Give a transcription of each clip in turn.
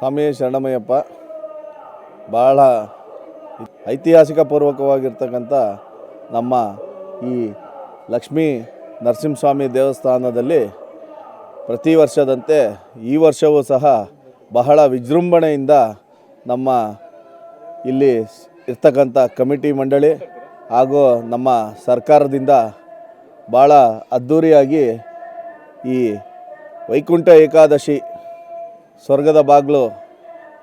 ಸ್ವಾಮಿ ಶರಣಮಯ್ಯಪ್ಪ, ಬಹಳ ಐತಿಹಾಸಿಕ ಪೂರ್ವಕವಾಗಿರ್ತಕ್ಕಂಥ ನಮ್ಮ ಈ ಲಕ್ಷ್ಮೀ ನರಸಿಂಹಸ್ವಾಮಿ ದೇವಸ್ಥಾನದಲ್ಲಿ ಪ್ರತಿ ವರ್ಷದಂತೆ ಈ ವರ್ಷವೂ ಸಹ ಬಹಳ ವಿಜೃಂಭಣೆಯಿಂದ ನಮ್ಮ ಇಲ್ಲಿ ಇರ್ತಕ್ಕಂಥ ಕಮಿಟಿ ಮಂಡಳಿ ಹಾಗೂ ನಮ್ಮ ಸರ್ಕಾರದಿಂದ ಭಾಳ ಅದ್ಧೂರಿಯಾಗಿ ಈ ವೈಕುಂಠ ಏಕಾದಶಿ ಸ್ವರ್ಗದ ಬಾಗಿಲು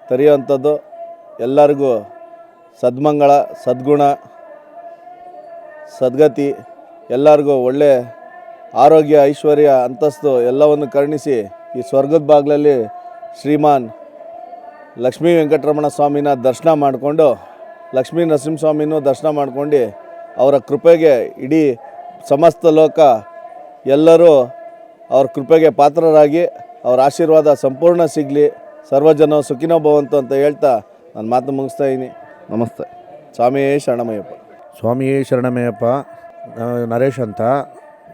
ತೆರೆಯುವಂಥದ್ದು ಎಲ್ಲರಿಗೂ ಸದ್ಮಂಗಳ, ಸದ್ಗುಣ, ಸದ್ಗತಿ, ಎಲ್ಲರಿಗೂ ಒಳ್ಳೆ ಆರೋಗ್ಯ, ಐಶ್ವರ್ಯ, ಅಂತಸ್ತು ಎಲ್ಲವನ್ನು ಕರುಣಿಸಿ ಈ ಸ್ವರ್ಗದ ಬಾಗಿಲಲ್ಲಿ ಶ್ರೀಮಾನ್ ಲಕ್ಷ್ಮೀ ವೆಂಕಟರಮಣ ಸ್ವಾಮಿನ ದರ್ಶನ ಮಾಡಿಕೊಂಡು, ಲಕ್ಷ್ಮೀ ನರಸಿಂಹಸ್ವಾಮಿನೂ ದರ್ಶನ ಮಾಡ್ಕೊಂಡು ಅವರ ಕೃಪೆಗೆ ಇಡೀ ಸಮಸ್ತ ಲೋಕ ಎಲ್ಲರೂ ಅವ್ರ ಕೃಪೆಗೆ ಪಾತ್ರರಾಗಿ ಅವ್ರ ಆಶೀರ್ವಾದ ಸಂಪೂರ್ಣ ಸಿಗಲಿ. ಸರ್ವಜನ ಸುಖಿನೋ ಭವಂತು ಅಂತ ಹೇಳ್ತಾ ನಾನು ಮಾತು ಮುಗಿಸ್ತಾ ಇದ್ದೀನಿ. ನಮಸ್ತೆ. ಸ್ವಾಮಿಯೇ ಶರಣಮಯ್ಯಪ್ಪ. ಸ್ವಾಮಿಯೇ ಶರಣಮಯ್ಯಪ್ಪ. ನರೇಶ್ ಅಂತ.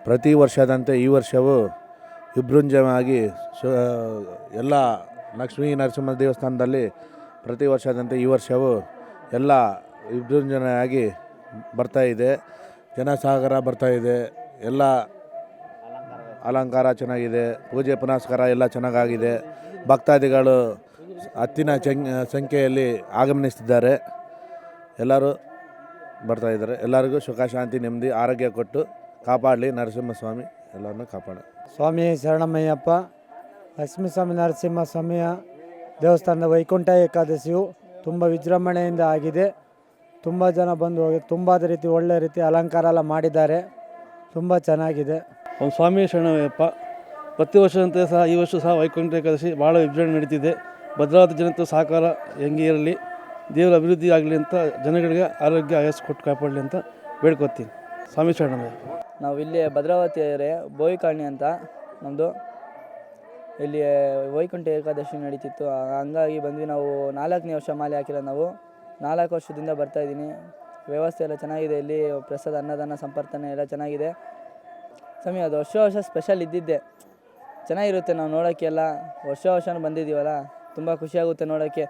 ಪ್ರತಿ ವರ್ಷದಂತೆ ಈ ವರ್ಷವೂ ವಿಭೃಂಜವಾಗಿ ಸು ಎಲ್ಲ ಲಕ್ಷ್ಮೀ ನರಸಿಂಹ ದೇವಸ್ಥಾನದಲ್ಲಿ ಪ್ರತಿ ವರ್ಷದಂತೆ ಈ ವರ್ಷವೂ ಎಲ್ಲ ವಿಭೃಂಜನೆಯಾಗಿ ಬರ್ತಾಯಿದೆ ಜನಸಾಗರ ಬರ್ತಾ ಇದೆ. ಎಲ್ಲ ಅಲಂಕಾರ ಚೆನ್ನಾಗಿದೆ, ಪೂಜೆ ಪುನಸ್ಕಾರ ಎಲ್ಲ ಚೆನ್ನಾಗಾಗಿದೆ. ಭಕ್ತಾದಿಗಳು ಹತ್ತಿನ ಸಂಖ್ಯೆಯಲ್ಲಿ ಆಗಮನಿಸ್ತಿದ್ದಾರೆ. ಎಲ್ಲರೂ ಬರ್ತಾ ಇದ್ದಾರೆ. ಎಲ್ಲರಿಗೂ ಸುಖ, ಶಾಂತಿ, ನೆಮ್ಮದಿ, ಆರೋಗ್ಯ ಕೊಟ್ಟು ಕಾಪಾಡಲಿ ನರಸಿಂಹಸ್ವಾಮಿ. ಎಲ್ಲರನ್ನೂ ಕಾಪಾಡ. ಸ್ವಾಮಿ ಶರಣಮಯ್ಯಪ್ಪ, ಲಕ್ಷ್ಮೀಸ್ವಾಮಿ ನರಸಿಂಹ ಸ್ವಾಮಿಯ ದೇವಸ್ಥಾನದ ವೈಕುಂಠ ಏಕಾದಶಿಯು ತುಂಬ ವಿಜೃಂಭಣೆಯಿಂದ ಆಗಿದೆ. ತುಂಬ ಜನ ಬಂದು ಹೋಗಿ, ತುಂಬ ರೀತಿ ಒಳ್ಳೆ ರೀತಿ ಅಲಂಕಾರ ಎಲ್ಲ ಮಾಡಿದ್ದಾರೆ. ತುಂಬ ಚೆನ್ನಾಗಿದೆ. ಒಂದು ಸ್ವಾಮಿ ಶರಣಯ್ಯಪ್ಪ, ಪ್ರತಿ ವರ್ಷದಂತೆ ಸಹ ಈ ವರ್ಷ ಸಹ ವೈಕುಂಠ ಏಕಾದಶಿ ಭಾಳ ವಿಜೃಂಭಣೆ ನಡೀತಿದೆ. ಭದ್ರಾವತಿ ಜನತೆ ಸಹಕಾರ ಹೆಂಗೆ ಇರಲಿ, ದೇವರ ಅಭಿವೃದ್ಧಿ ಆಗಲಿ ಅಂತ ಜನಗಳಿಗೆ ಆರೋಗ್ಯ ಆಯಸ್ಸು ಕೊಟ್ಟು ಕಾಪಾಡಲಿ ಅಂತ ಬೇಡ್ಕೊತೀನಿ. ಸ್ವಾಮಿ ಶರಣಯ್ಯಪ್ಪ. ನಾವು ಇಲ್ಲಿ ಭದ್ರಾವತಿ ಬೋಯಿ ಕಾಲನಿ ಅಂತ ನಮ್ಮದು ಇಲ್ಲಿ ವೈಕುಂಠ ಏಕಾದಶಿ ನಡೀತಿತ್ತು. ಹಂಗಾಗಿ ಬಂದ್ವಿ ನಾವು ನಾಲ್ಕನೇ ವರ್ಷ ಮಾಲೆ ಹಾಕಿರೋ ನಾವು. ನಾಲ್ಕು ವರ್ಷದಿಂದ ಬರ್ತಾ ಇದ್ದೀನಿ. ವ್ಯವಸ್ಥೆ ಎಲ್ಲ ಚೆನ್ನಾಗಿದೆ ಇಲ್ಲಿ, ಪ್ರಸಾದ, ಅನ್ನದಾನ, ಸಂಪರ್ತನೆ ಎಲ್ಲ ಚೆನ್ನಾಗಿದೆ. ಸ್ವಾಮಿ, ಅದು ವರ್ಷ ವರ್ಷ ಸ್ಪೆಷಲ್ ಇದ್ದಿದ್ದೆ. ಚೆನ್ನಾಗಿರುತ್ತೆ ನಾವು ನೋಡೋಕ್ಕೆಲ್ಲ ವರ್ಷ ವರ್ಷನೂ ಬಂದಿದ್ದೀವಲ್ಲ, ತುಂಬ ಖುಷಿಯಾಗುತ್ತೆ ನೋಡೋಕ್ಕೆ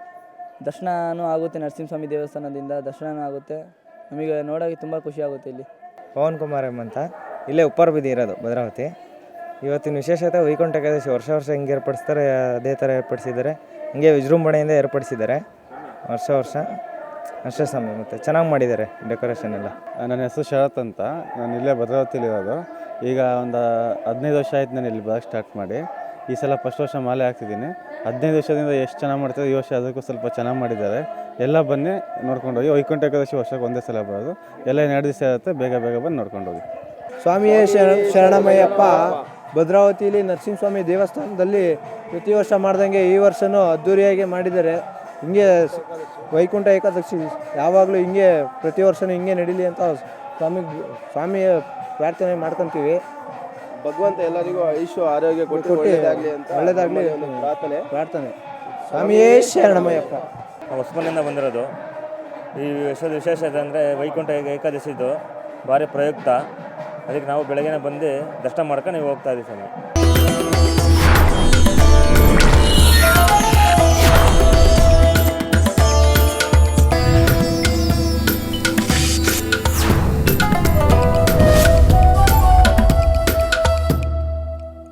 ದರ್ಶನವೂ ಆಗುತ್ತೆ ನರಸಿಂಹಸ್ವಾಮಿ ದೇವಸ್ಥಾನದಿಂದ ದರ್ಶನವೂ ಆಗುತ್ತೆ. ನಮಗೆ ನೋಡೋಕ್ಕೆ ತುಂಬ ಖುಷಿಯಾಗುತ್ತೆ ಇಲ್ಲಿ. ಪವನ್ ಕುಮಾರ್ ಎಂಬಂತ ಇಲ್ಲೇ ಉಪ್ಪಾರ ಬೀದಿ ಇರೋದು, ಭದ್ರಾವತಿ. ಇವತ್ತಿನ ವಿಶೇಷತೆ ವೈಕುಂಠ ಏಕಾದಶಿ, ವರ್ಷ ವರ್ಷ ಹಿಂಗೆ ಏರ್ಪಡಿಸ್ತಾರೆ, ಅದೇ ಥರ ಏರ್ಪಡಿಸಿದ್ದಾರೆ. ಹಿಂಗೆ ವಿಜೃಂಭಣೆಯಿಂದ ಏರ್ಪಡಿಸಿದ್ದಾರೆ. ವರ್ಷ ವರ್ಷ. ಅಷ್ಟೇ ಸ್ವಾಮಿ ಮತ್ತೆ ಚೆನ್ನಾಗಿ ಮಾಡಿದ್ದಾರೆ ಡೆಕೋರೇಷನ್ ಎಲ್ಲ. ನನ್ನ ಹೆಸರು ಶರತ್ ಅಂತ. ನಾನು ಇಲ್ಲೇ ಭದ್ರಾವತಿಲಿರೋದು ಈಗ ಒಂದು ಹದಿನೈದು ವರ್ಷ ಆಯ್ತು ನಾನು ಇಲ್ಲಿ ಬರೋಕ್ಕೆ ಸ್ಟಾರ್ಟ್ ಮಾಡಿ. ಈ ಸಲ ಫಸ್ಟ್ ವರ್ಷ ಮಾಲೆ ಹಾಕ್ತಿದ್ದೀನಿ. ಹದಿನೈದು ವರ್ಷದಿಂದ ಎಷ್ಟು ಚೆನ್ನಾಗಿ ಮಾಡ್ತಾರೆ ಈ ವರ್ಷ ಅದಕ್ಕೂ ಸ್ವಲ್ಪ ಚೆನ್ನಾಗಿ ಮಾಡಿದ್ದಾರೆ. ಎಲ್ಲ ಬನ್ನಿ ನೋಡ್ಕೊಂಡು ಹೋಗಿ. ವೈಕುಂಠ ಏಕಾದಶಿ ವರ್ಷಕ್ಕೆ ಒಂದೇ ಸಲ ಬರೋದು. ಎಲ್ಲ ಎರಡು ದಿವಸ ಇರುತ್ತೆ ಬೇಗ ಬೇಗ ಬಂದು ನೋಡ್ಕೊಂಡು ಹೋಗಿ. ಸ್ವಾಮಿಯೇ ಶರಣ ಶರಣಮಯ್ಯಪ್ಪ ಭದ್ರಾವತಿಯಲ್ಲಿ ನರಸಿಂಹಸ್ವಾಮಿ ದೇವಸ್ಥಾನದಲ್ಲಿ ಪ್ರತಿ ವರ್ಷ ಮಾಡ್ದಂಗೆ ಈ ವರ್ಷವೂ ಅದ್ಧೂರಿಯಾಗಿ ಮಾಡಿದ್ದಾರೆ. ಹಿಂಗೆ ಸ್- ವೈಕುಂಠ ಏಕಾದಶಿ ಯಾವಾಗಲೂ ಹಿಂಗೆ ಪ್ರತಿ ವರ್ಷವೂ ಹಿಂಗೆ ನಡೀಲಿ ಅಂತ ಸ್ವಾಮಿ ಸ್ವಾಮಿಯ ಪ್ರಾರ್ಥನೆ ಮಾಡ್ಕೊತೀವಿ. ಭಗವಂತ ಎಲ್ಲರಿಗೂ ಆಯುಷ್ಯ ಆರೋಗ್ಯ ಕೊಟ್ಟು ಒಳ್ಳೆಯದಾಗಲಿ ಅಂತ ಪ್ರಾರ್ಥನೆ. ಪ್ರಾರ್ಥನೆ. ಸ್ವಾಮಿಯೇ ಶರಣಮಯ್ಯಪ್ಪ. ಹೊಸಮನೆಯಿಂದ ಬಂದಿರೋದು. ಈ ವರ್ಷದ ವಿಶೇಷತೆ ಅಂದರೆ ವೈಕುಂಠ ಏಕ- ಏಕಾದಶಿದು ಭಾರಿ ಪ್ರಯುಕ್ತ. ಅದಕ್ಕೆ ನಾವು ಬೆಳಗ್ಗೆನೇ ಬಂದು ದರ್ಶನ ಮಾಡ್ಕೊಂಡು ನೀವು ಹೋಗ್ತಾ ಇದ್ದೀವಿ ಸ್ವಾಮಿ.